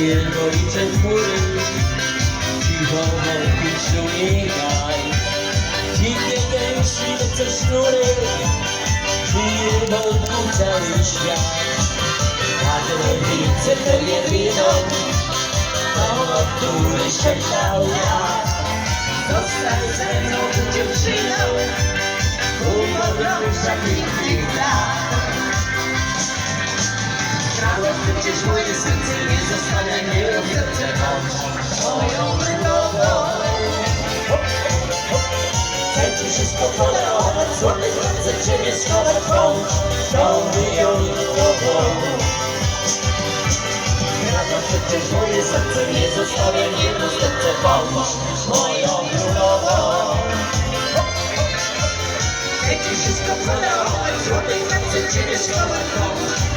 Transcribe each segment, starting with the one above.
Jednolicze chmury Cicho wokół śniegaj Dzikie gęsi lecą sznury wokół cały świat. A telewizję to jedyną To, który szczęślał ja Zostań ze mną dziewczyną Umowę za pięknych lat Prawo przecież moje serce nie zostawia schować bądź tą wyjątkową Prawo przecież moje serce nie zostawia mnie serce bądź moją królową. Ci wszystko podarować, złote serce ciebie bądź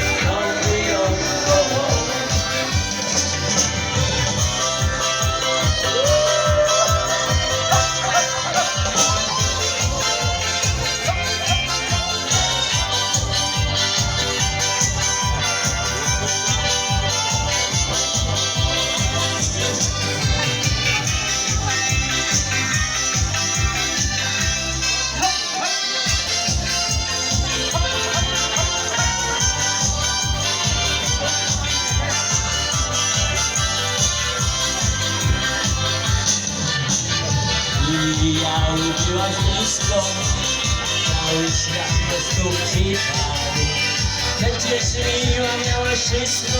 Lilia uczyłaś blisko Cały świat do stóp ci padł Przecież miła miałaś wszystko